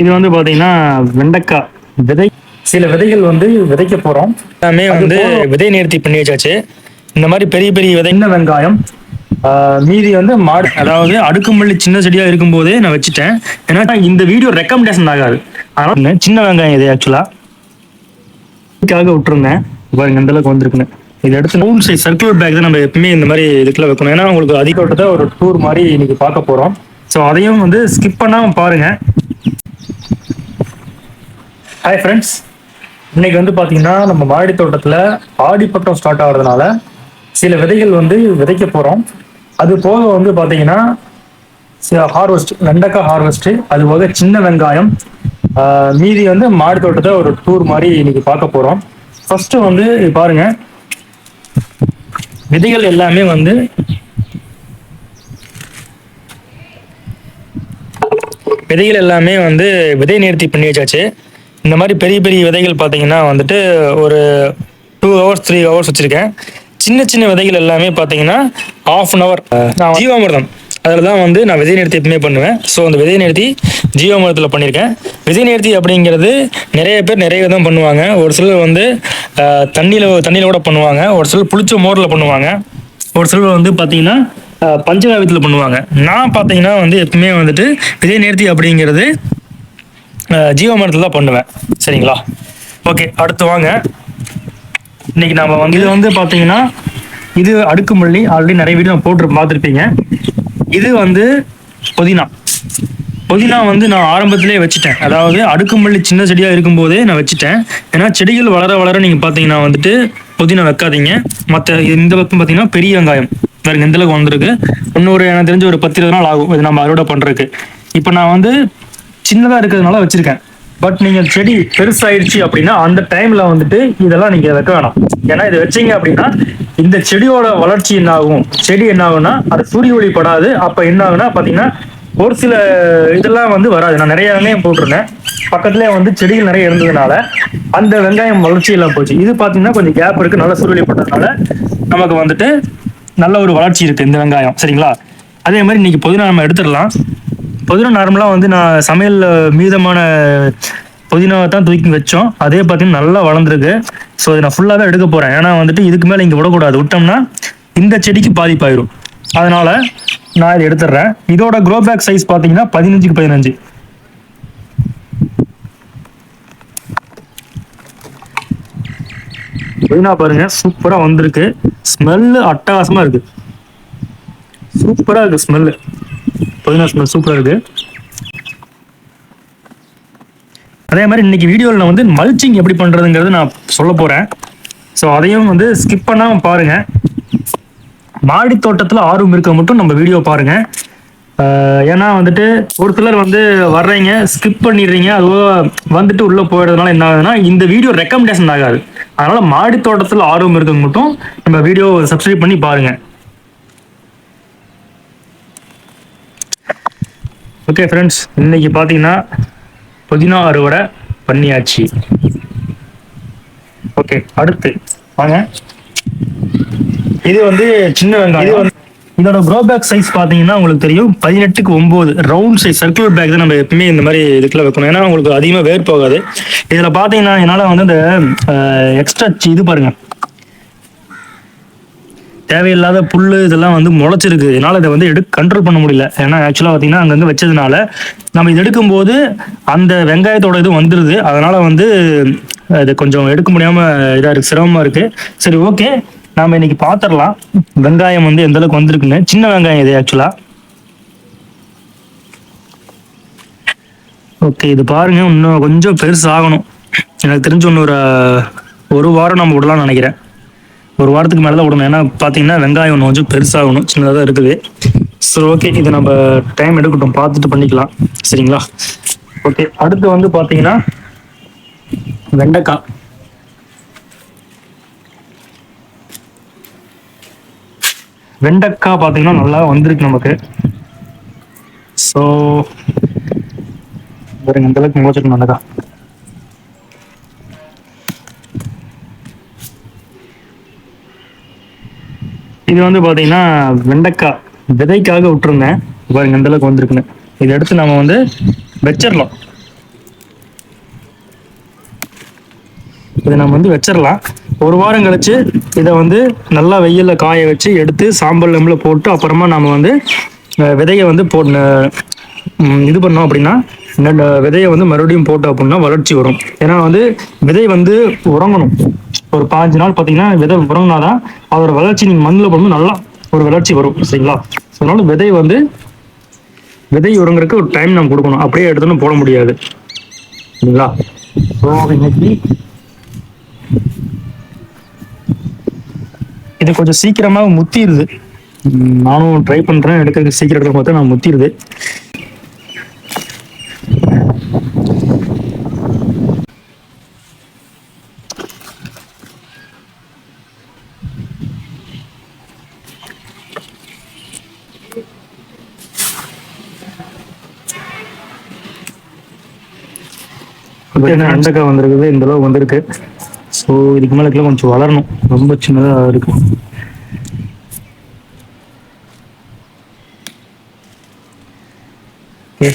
இது வந்து பாத்தீங்கன்னா வெண்டைக்காய் விதை. சில விதைகள் வந்து விதைக்க போறோம். எல்லாமே வந்து விதை நேர்த்தி பண்ணி வச்சாச்சு. இந்த மாதிரி பெரிய பெரிய விதை சின்ன வெங்காயம் மீதி வந்து மாடு அதாவது அடுக்குமல்லி சின்ன செடியா இருக்கும்போதே நான் வச்சுட்டேன். ஏன்னா இந்த வீடியோ ரெக்கமெண்டேஷன் ஆகாது அதனால சின்ன வெங்காயம் இது ஆக்சுவலா இதுக்காக விட்டுருந்தேன். பாருங்க இந்த அளவுக்கு வந்திருக்குன்னு. இது எடுத்து ரவுண்ட் சைஸ் சர்க்குலர் பேக் தான் நம்ம எப்பவுமே இந்த மாதிரி இதுக்குள்ள வைக்கணும். ஏன்னா உங்களுக்கு அதிகப்பட்டத ஒரு டூர் மாதிரி இன்னைக்கு பார்க்க போறோம். ஸோ அதையும் வந்து ஸ்கிப் பண்ணாம பாருங்க. ஹாய் ஃப்ரெண்ட்ஸ் இன்னைக்கு வந்து பார்த்தீங்கன்னா நம்ம மாடி தோட்டத்தில் ஆடிப்பட்டம் ஸ்டார்ட் ஆகுறதுனால சில விதைகள் வந்து விதைக்க போகிறோம் அது போக வந்து பாத்தீங்கன்னா ஹார்வெஸ்ட் வெண்டைக்காய் ஹார்வெஸ்ட்டு அது போக சின்ன வெங்காயம் மீதி வந்து மாடி தோட்டத்தை ஒரு டூர் மாதிரி இன்னைக்கு பார்க்க போகிறோம் ஃபஸ்ட்டு வந்து பாருங்க. விதைகள் எல்லாமே வந்து விதைகள் எல்லாமே வந்து விதை நேர்த்தி பண்ணி வச்சாச்சு. இந்த மாதிரி பெரிய பெரிய விதைகள் பார்த்தீங்கன்னா வந்துட்டு ஒரு டூ ஹவர்ஸ் த்ரீ ஹவர்ஸ் வச்சுருக்கேன். சின்ன சின்ன விதைகள் எல்லாமே பார்த்தீங்கன்னா ஆஃப் அன் ஹவர் ஜீவாமிர்தம். அதில் தான் வந்து நான் விதை நிறுத்தி எப்பவுமே பண்ணுவேன். ஸோ அந்த விதை நிறுத்தி ஜீவாமிர்தத்தில் பண்ணியிருக்கேன். விதை நிறுத்தி அப்படிங்கிறது நிறைய பேர் நிறைய விதம் பண்ணுவாங்க. ஒரு சிலர் வந்து தண்ணியில் தண்ணியில் கூட பண்ணுவாங்க. ஒரு சிலர் புளிச்ச மோரில் பண்ணுவாங்க. ஒரு சிலர் வந்து பார்த்தீங்கன்னா பஞ்சகாவியத்தில் பண்ணுவாங்க. நான் பார்த்தீங்கன்னா வந்து எப்பவுமே வந்துட்டு விதை நேர்த்தி அப்படிங்கிறது ஜீவாமிரத்தில் தான் பண்ணுவேன். சரிங்களா? ஓகே அடுத்து வாங்க. இன்னைக்கு நாம் வந்து இது வந்து பார்த்தீங்கன்னா இது அடுக்குமல்லி ஆல்ரெடி நிறைய வீடியோ போட்டு பார்த்துருப்பீங்க. இது வந்து புதினா. புதினா வந்து நான் ஆரம்பத்திலே வச்சுட்டேன். அதாவது அடுக்குமல்லி சின்ன செடியாக இருக்கும்போதே நான் வச்சுட்டேன். ஏன்னா செடிகள் வளர வளர நீங்கள் பார்த்தீங்கன்னா வந்துட்டு புதினா வைக்காதீங்க. மற்ற இந்த பக்கம் பார்த்தீங்கன்னா பெரிய வெங்காயம். வேறு எந்த அளவுக்கு வந்திருக்கு. இன்னொரு எனக்கு தெரிஞ்ச ஒரு பத்து இருபது நாள் ஆகும். இது நம்ம அறுவடை பண்ணுறதுக்கு இப்போ நான் வந்து சின்னதாக இருக்கிறதுனால வச்சுருக்கேன். பட் நீங்கள் செடி பெருசாயிருச்சு அப்படின்னா அந்த டைமில் வந்துட்டு இதெல்லாம் நீங்கள் வைக்க வேணாம். ஏன்னா இதை வச்சீங்க அப்படின்னா இந்த செடியோட வளர்ச்சி என்ன ஆகும் செடி என்ன ஆகும்னா அது சூரிய ஒளி படாது. அப்போ என்ன ஆகுனா பாத்தீங்கன்னா ஒரு சில இதெல்லாம் வந்து வராது. நான் நிறைய வெங்காயம் போட்டிருந்தேன். பக்கத்துலேயே வந்து செடிகள் நிறைய இருந்ததுனால அந்த வெங்காயம் வளர்ச்சி எல்லாம் போச்சு. இது பார்த்தீங்கன்னா கொஞ்சம் கேப் இருக்கு. நல்ல சூரிய போட்டதுனால நமக்கு வந்துட்டு நல்ல ஒரு வளர்ச்சி இருக்கு இந்த வெங்காயம். சரிங்களா? அதே மாதிரி இன்னைக்கு புதினா நம்ம எடுத்துடலாம். புதினா நார்மலாக வந்து நான் சமையல் மீதமான புதினாவை தான் தூக்கி வச்சோம். அதே பார்த்தீங்கன்னா நல்லா வளர்ந்துருக்கு. ஸோ இதை நான் ஃபுல்லாகவே எடுக்க போகிறேன் ஏன்னா வந்துட்டு இதுக்கு மேலே இங்கே விடக்கூடாது. விட்டோம்னா இந்த செடிக்கு பாதிப்பாயிரும். அதனால நான் இதை எடுத்துடுறேன். இதோட க்ரோ பேக் சைஸ் பார்த்தீங்கன்னா பதினஞ்சுக்கு பதினஞ்சு. புதினா பாருங்க. சூப்பராக வந்திருக்கு. ஸ்மெல்லு அட்டகாசமாக இருக்குது சூப்பராக இருக்குது ஸ்மெல்லு புதினா ஸ்மெல் சூப்பராக இருக்குது அதே மாதிரி இன்னைக்கு வீடியோவில் நான் வந்து மல்ச்சிங் எப்படி பண்ணுறதுங்கிறது நான் சொல்ல போகிறேன் ஸோ அதையும் வந்து ஸ்கிப் பண்ணாமல் பாருங்கள் மாடி தோட்டத்தில் ஆர்வம் இருக்க மட்டும் நம்ம வீடியோ பாருங்கள் ஏன்னா வந்துட்டு ஒரு சிலர் வந்து வர்றீங்க ஸ்கிப் பண்ணிடுறீங்க அதுவோ வந்துட்டு உள்ளே போயிடுறதுனால என்ன ஆகுதுன்னா இந்த வீடியோ ரெக்கமெண்டேஷன் ஆகாது. அதனால் மாடி தோட்டத்தில் ஆர்வம் இருக்க மட்டும் நம்ம வீடியோ சப்ஸ்கிரைப் பண்ணி பாருங்கள் ஓகே ஃப்ரெண்ட்ஸ் இன்னைக்கு பார்த்தீங்கன்னா புதினா அறுவடை பண்ணியாச்சு. ஓகே அடுத்து வாங்க. இது வந்து சின்ன வெங்காயம். இதோட க்ரோ பேக் சைஸ் பார்த்தீங்கன்னா உங்களுக்கு தெரியும். பதினெட்டுக்கு ஒம்பது ரவுண்ட் சைஸ் சர்க்குலர் பேக் தான் நம்ம எப்பவுமே இந்த மாதிரி இதுக்குள்ள வைக்கணும். ஏன்னா உங்களுக்கு அதிகமாக வேர் போகாது. இதில் பார்த்தீங்கன்னா என்னால் வந்து இந்த எக்ஸ்ட்ரா இது பாருங்க. தேவையில்லாத புல் இதெல்லாம் வந்து முளைச்சிருக்கு. என்னால் இதை வந்து எடு கண்ட்ரோல் பண்ண முடியல. ஏன்னா ஆக்சுவலாக பார்த்தீங்கன்னா அங்கங்கே வச்சதுனால நம்ம இது எடுக்கும்போது அந்த வெங்காயத்தோட இது வந்துடுது அதனால் வந்து இது கொஞ்சம் எடுக்க முடியாமல் இதாக இருக்குது சிரமமாக இருக்குது சரி ஓகே நாம இன்னைக்கு பார்த்துடலாம் வெங்காயம் வந்து எந்த அளவுக்கு வந்திருக்குன்னு. சின்ன வெங்காயம் இது ஆக்சுவலாக ஓகே இது பாருங்க. இன்னும் கொஞ்சம் பெருசாகணும். எனக்கு தெரிஞ்சு இன்னொரு ஒரு ஒரு வாரம் நம்ம விடலாம்னு நினைக்கிறேன். ஒரு வாரத்துக்கு மேலே தான் விடணும் ஏன்னா பார்த்தீங்கன்னா வெங்காயம் ஒன்று கொஞ்சம் பெருசாகணும். சின்னதாக தான் இருக்குது. சரி ஓகே இது நம்ம டைம் எடுக்கட்டும். பார்த்துட்டு பண்ணிக்கலாம். சரிங்களா? ஓகே அடுத்து வந்து பார்த்தீங்கன்னா வெண்டைக்காய். வெண்டைக்காய் பார்த்தீங்கன்னா நல்லா வந்திருக்கு நமக்கு. ஸோ பாருங்க இந்த அளவுக்கு வெண்டைக்காய். இது வந்து பார்த்தீங்கன்னா வெண்டைக்காய். விதைக்காக விட்டுருந்தேன். பாருங்க அந்த அளவுக்கு வந்திருக்குன்னு. இதை எடுத்து நம்ம வந்து வச்சிடலாம் இதை நம்ம வந்து வச்சிடலாம் ஒரு வாரம் கழித்து இதை வந்து நல்லா வெயிலில் காய வச்சு எடுத்து சாம்பல் நம்மள போட்டு அப்புறமா நம்ம வந்து விதையை வந்து போ இது பண்ணோம் அப்படின்னா விதையை வந்து மறுபடியும் போட்டோம் அப்படின்னா வளர்ச்சி வரும். ஏன்னா வந்து விதை வந்து உறங்கணும். ஒரு பாஞ்சு நாள் பார்த்தீங்கன்னா விதை உறங்கினாதான் அதோட வளர்ச்சி நீங்கள் மண்ணில் போடும்போது நல்லா ஒரு வளர்ச்சி வரும் சரிங்களா? So, அதனால விதை வந்து விதை உரங்கிறதுக்கு ஒரு டைம் நம்ம கொடுக்கணும். அப்படியே எடுத்துன்னு போட முடியாது. சரிங்களா? ஸோ இன்னைக்கு இது கொஞ்சம் சீக்கிரமா முத்திடுது நானும் ட்ரை பண்றேன். எடுக்கிறதுக்கு சீக்கிரம் எடுக்க பார்த்தா நான் முத்திடுது அண்டக்காய் வந்திருக்குது? இந்த அளவு வந்திருக்கு. ஸோ இதுக்கு மேலே கொஞ்சம் வளரணும். ரொம்ப சின்னதாக இருக்கு. ஓகே